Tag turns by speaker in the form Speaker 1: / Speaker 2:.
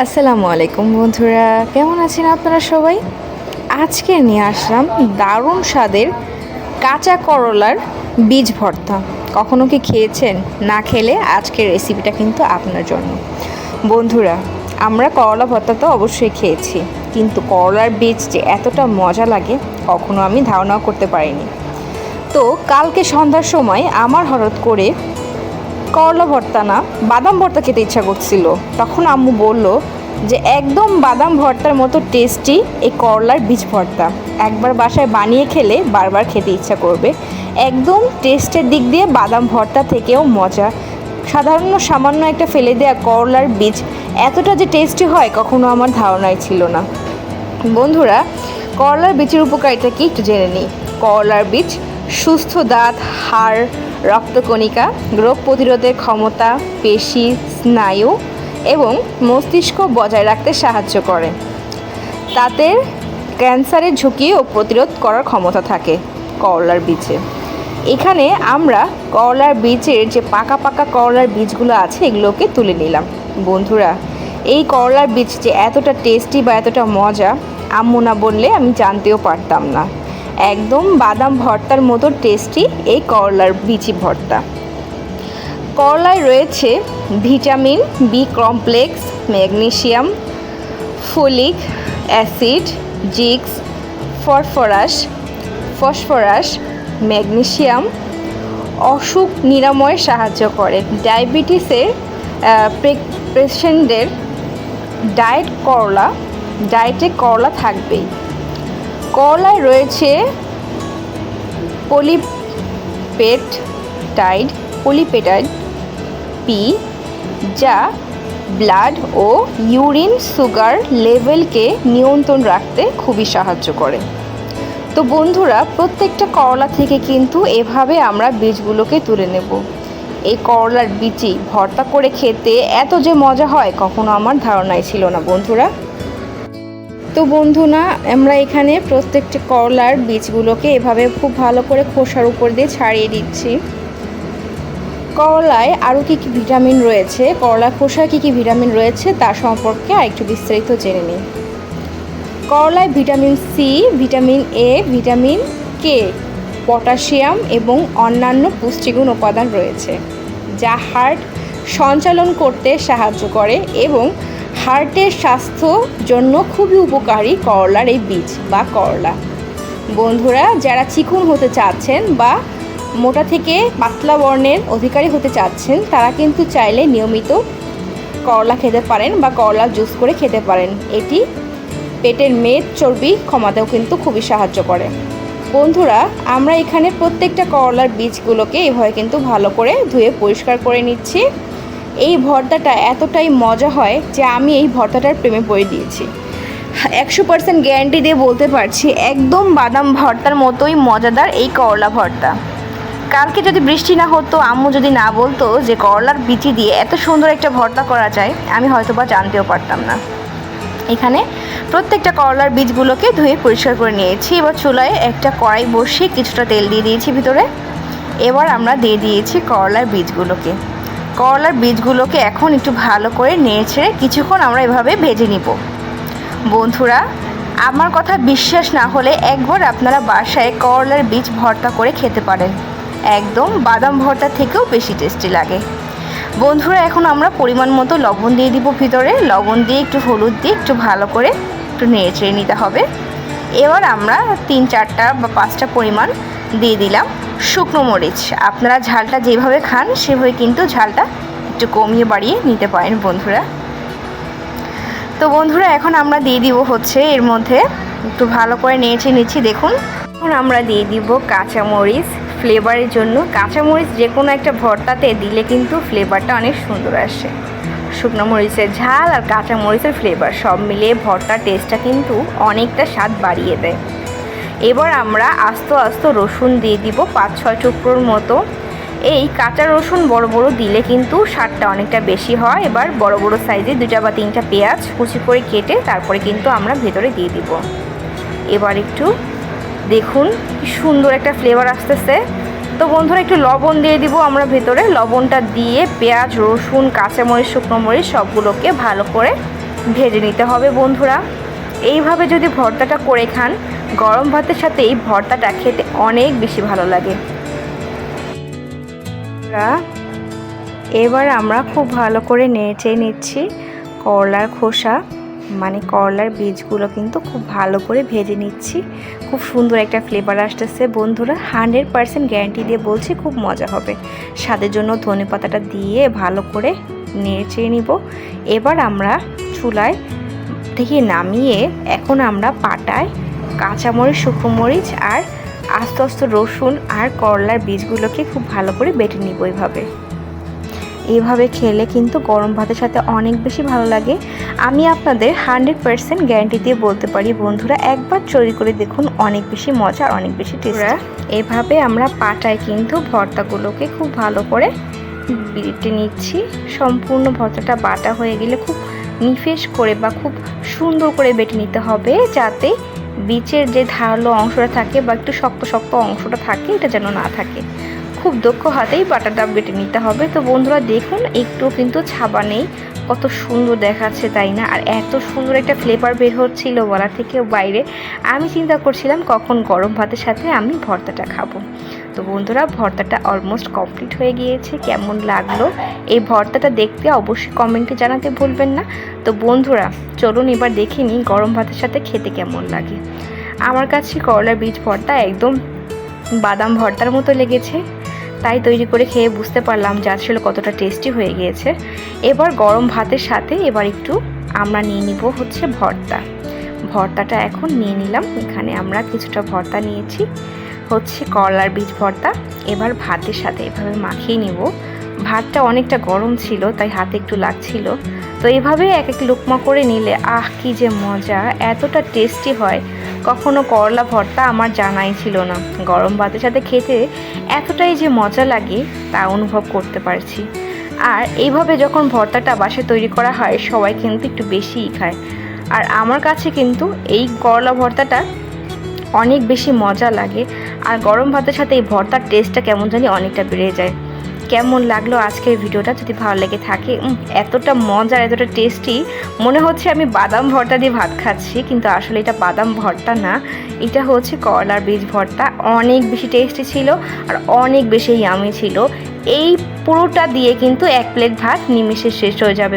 Speaker 1: আসসালামু আলাইকুম বন্ধুরা, কেমন আছেন আপনারা সবাই? আজকে নিয়ে আসলাম দারুণ স্বাদের কাঁচা করলার বীজ ভর্তা। কখনো কি খেয়েছেন? না খেলে আজকের রেসিপিটা কিন্তু আপনার জন্য। বন্ধুরা, আমরা করলা ভর্তা তো অবশ্যই খেয়েছি, কিন্তু করলার বীজ যে এতটা মজা লাগে, কখনো আমি ধারণাও করতে পারিনি। তো কালকে সন্ধ্যার সময় আমার হঠাৎ করে করলা ভর্তা না, বাদাম ভর্তা খেতে ইচ্ছা করছিল। তখন আম্মু বলল যে, একদম বাদাম ভর্তার মতো টেস্টি এই করলার বীজ ভর্তা। একবার বাসায় বানিয়ে খেলে বারবার খেতে ইচ্ছা করবে। একদম টেস্টের দিক দিয়ে বাদাম ভর্তা থেকেও মজা। সাধারণ সামান্য একটা ফেলে দেওয়া করলার বীজ এতটা যে টেস্টি হয় কখনো আমার ধারণাই ছিল না। বন্ধুরা, করলার বীজের উপকারিতা কি একটু জেনে নিই। করলার বীজ, সুস্থ দাঁত, হাড় রক্তকণিকা, রোগ প্রতিরোধের ক্ষমতা, পেশি, স্নায়ু এবং মস্তিষ্ক বজায় রাখতে সাহায্য করে। তাতে ক্যান্সারের ঝুঁকি ও প্রতিরোধ করার ক্ষমতা থাকে করলার বীজে। এখানে আমরা করলার বীজের যে পাকা পাকা করলার বীজগুলো আছে, এগুলোকে তুলে নিলাম। বন্ধুরা, এই করলার বীজ যে এতটা টেস্টি বা এতটা মজা, আম্মু না বললে আমি জানতেও পারতাম না। একদম বাদাম ভর্তার মতো টেস্টি এই করলার বীজি ভর্তা। করলায় রয়েছে vitamin B complex, magnesium, folic acid jigs ফরফরাস phosphorus, magnesium, অসুখ নিরাময়ে সাহায্য করে। ডায়াবেটিসের পেশেন্টদের ডায়েট করলা, ডায়েটে করলা থাকবেই। করলায় রয়েছে পলিপেটাইড পলিপেটাইড পি, যা ব্লাড ও ইউরিন সুগার লেভেলকে নিয়ন্ত্রণ রাখতে খুবই সাহায্য করে। তো বন্ধুরা, প্রত্যেকটা করলা থেকে কিন্তু এভাবে আমরা বীজগুলোকে তুলে নেব। এই করলার বীজই ভর্তা করে খেতে এত যে মজা হয়, কখনো আমার ধারণাই ছিল না বন্ধুরা। তো বন্ধু না, আমরা এখানে প্রত্যেকটি করলার বীজগুলোকে এভাবে খুব ভালো করে খোসার উপর দিয়ে ছাড়িয়ে দিচ্ছি। করলায় আরও কী কী ভিটামিন রয়েছে? করলা খোসায় কী কী ভিটামিন রয়েছে? তার সম্পর্কে আরেকটু বিস্তারিত জেনে নিই। করলায় vitamin C vitamin A vitamin K potassium এবং অন্যান্য পুষ্টিগুণ উপাদান রয়েছে, যা হার্ট সঞ্চালন করতে সাহায্য করে এবং হার্টের স্বাস্থ্য জন্য খুবই উপকারী করলার এই বীজ বা করলা। বন্ধুরা, যারা চিকুন হতে চাচ্ছেন বা মোটা থেকে পাতলা বর্ণের অধিকারী হতে চাচ্ছেন, তারা কিন্তু চাইলে নিয়মিত করলা খেতে পারেন বা করলা জুস করে খেতে পারেন। এটি পেটের মেদ, চর্বি কমাতেও কিন্তু খুবই সাহায্য করে। বন্ধুরা, আমরা এখানে প্রত্যেকটা করলার বীজগুলোকে এভাবে কিন্তু ভালো করে ধুয়ে পরিষ্কার করে নিচ্ছি। এই ভর্তাটা এতটাই মজা হয় যে আমি এই ভর্তাটার প্রেমে পড়ে দিয়েছি একশো পার্সেন্ট গ্যারান্টি দিয়ে বলতে পারছি, একদম বাদাম ভর্তার মতোই মজাদার এই করলা ভর্তা। কালকে যদি বৃষ্টি না হতো, আম্মু যদি না বলতো যে করলার বিচি দিয়ে এত সুন্দর একটা ভর্তা করা যায়, আমি হয়তো বা জানতেও পারতাম না। এখানে প্রত্যেকটা করলার বীজগুলোকে ধুয়ে পরিষ্কার করে নিয়েছি। এবার চুলায় একটা কড়াই বসিয়ে কিছুটা তেল দিয়ে দিয়েছি ভিতরে। এবার আমরা দিয়ে দিয়েছি করলার বীজগুলোকে। করলার বীজগুলোকে এখন একটু ভালো করে নেড়ে ছেড়ে কিছুক্ষণ আমরা এভাবে ভেজে নিব। বন্ধুরা, আমার কথা বিশ্বাস না হলে একবার আপনারা বাসায় করলার বীজ ভর্তা করে খেতে পারেন। একদম বাদাম ভর্তা থেকেও বেশি টেস্টি লাগে। বন্ধুরা, এখন আমরা পরিমাণ মতো লবণ দিয়ে দিব ভিতরে। লবণ দিয়ে একটু হলুদ দিয়ে একটু ভালো করে একটু নেড়ে চেড়ে নিতে হবে। এবার আমরা তিন চারটা বা পাঁচটা পরিমাণ দিয়ে দিলাম। শুকনো মরিচ। আপনারা ঝালটা যেভাবে খান, সেভাবে কিন্তু ঝালটা একটু কমিয়ে বাড়িয়ে নিতে পারেন বন্ধুরা। তো বন্ধুরা, এখন আমরা দিয়ে দিব হচ্ছে এর মধ্যে একটু ভালো করে নেড়েছে নিচ্ছি, দেখুন। এখন আমরা দিয়ে দিব কাঁচামরিচ। ফ্লেভারের জন্য কাঁচামরিচ যে কোনো একটা ভর্তাতে দিলে কিন্তু ফ্লেভারটা অনেক সুন্দর আসে। শুকনো মরিচের ঝাল আর কাঁচা মরিচের ফ্লেভার সব মিলিয়ে ভর্তার টেস্টটা কিন্তু অনেকটা স্বাদ বাড়িয়ে দেয়। এবার আমরা আস্ত আস্ত রসুন দিয়ে দিব পাঁচ ছয় টুকরোর মতো। এই কাঁচা রসুন বড় বড় দিলে কিন্তু স্বাদটা অনেকটা বেশি হয়। এবার বড় বড় সাইজে দুটা বা তিনটা পেঁয়াজ কুচি করে কেটে তারপরে কিন্তু আমরা ভেতরে দিয়ে দিব। এবার একটু দেখুন কি সুন্দর একটা ফ্লেভার আসতেছে। তো বন্ধুরা, একটু লবণ দিয়ে দিব আমরা ভেতরে। লবণটা দিয়ে পেঁয়াজ, রসুন, কাঁচামরিচ, শুকনো মরিচ সবগুলোকে ভালো করে ভেজে নিতে হবে বন্ধুরা। এইভাবে যদি ভর্তাটা করে খান গরম ভাতের সাথে এই ভর্তাটা খেতে অনেক বেশি ভালো লাগে। এবার আমরা খুব ভালো করে নেড়ে নিচ্ছি করলার খোসা। মানে করলার বীজগুলো কিন্তু খুব ভালো করে ভেজে নিচ্ছি। খুব সুন্দর একটা ফ্লেভার আসতেছে বন্ধুরা। হান্ড্রেড পারসেন্ট গ্যারান্টি দিয়ে বলছি খুব মজা হবে। স্বাদের জন্য ধনে পাতাটা দিয়ে ভালো করে নেড়ে নিব। এবার আমরা চুলায় থেকে নামিয়ে এখন আমরা পাটায় কাঁচামরিচ শুকনো মরিচ আর আস্তে আস্তে রসুন আর করলার বীজগুলোকে খুব ভালো করে বেটে নিব এইভাবে এইভাবে খেলে কিন্তু গরম ভাতের সাথে অনেক বেশি ভালো লাগে। আমি আপনাদের হান্ড্রেড পারসেন্ট গ্যারান্টি দিয়ে বলতে পারি বন্ধুরা একবার তৈরি করে দেখুন অনেক বেশি মজা আর অনেক বেশি টেস্ট। এভাবে আমরা পাটায় কিন্তু ভর্তাগুলোকে খুব ভালো করে বেটে নিচ্ছি। সম্পূর্ণ ভর্তাটা বাটা হয়ে গেলে খুব নিফেস করে বা খুব সুন্দর করে বেটে নিতে হবে যাতে বীচের যে ধারালো অংশটা থাকে বা একটু শক্ত শক্ত অংশটা থাকে, এটা যেন না থাকে। খুব দক্ষ হাতেই বাটাটা বেটে নিতে হবে। তো বন্ধুরা দেখুন একটু কিন্তু ছাবা নেই। কত সুন্দর দেখাচ্ছে, তাই না? আর এত সুন্দর একটা ফ্লেভার বের হচ্ছিল বলা থেকে বাইরে। আমি চিন্তা করছিলাম কখন গরম ভাতের সাথে আমি ভর্তাটা খাব। তো বন্ধুরা, ভর্তাটা অলমোস্ট কমপ্লিট হয়ে গিয়েছে। কেমন লাগল? এই ভর্তাটা দেখতে অবশ্যই কমেন্টে জানাতে ভুলবেন না। তো বন্ধুরা, চলুন এবার দেখে নিই গরম ভাতের সাথে খেতে কেমন লাগে। আমার কাছে করলার বীজ ভর্তা একদম বাদাম ভর্তার মতো লেগেছে। তাই তৈরি করে খেয়ে বুঝতে পারলাম যে আসলে কতটা টেস্টি হয়ে গিয়েছে। এবার গরম ভাতের সাথে এবার একটু আমরা নিয়ে নিব হচ্ছে ভর্তা। ভর্তাটা এখন নিয়ে নিলাম, এখানে আমরা কিছুটা ভর্তা নিয়েছি, হচ্ছে করলার বীজ ভর্তা। এবার ভাতের সাথে এভাবে মাখিয়ে নিব। ভাতটা অনেকটা গরম ছিল, তাই হাতে একটু লাগছিল। তো এভাবে এক এক লুকমা করে নিলে, আহ, কি যে মজা! এতটা টেস্টি হয়। কখনো করলা ভর্তা আমার জানাই ছিল না। গরম ভাতের সাথে খেতে এতটাই যে মজা লাগে তা অনুভব করতে পারছি। আর এইভাবে যখন ভর্তাটা বাসে তৈরি করা হয়, সবাই কিন্তু একটু বেশিই খায়। আর আমার কাছে কিন্তু এই করলা ভর্তাটা অনেক বেশি মজা লাগে। আর গরম ভাতের সাথে এই ভর্তার টেস্টটা কেমন জানি অনেকটা বেড়ে যায়। কেমন লাগল আজকের ভিডিওটা? যদি ভালো লেগে থাকে এতটা মজার, এতটা টেস্টি মনে হচ্ছে আমি বাদাম ভর্তা দিয়ে ভাত খাচ্ছি, কিন্তু আসলে এটা বাদাম ভর্তা না। এটা হচ্ছে করলার বীজ ভর্তা। অনেক বেশি টেস্টি ছিল আর অনেক বেশি ইয়ামি ছিল। এই পুরোটা দিয়ে কিন্তু এক প্লেট ভাত নিমিশে শেষ হয়ে যাবে।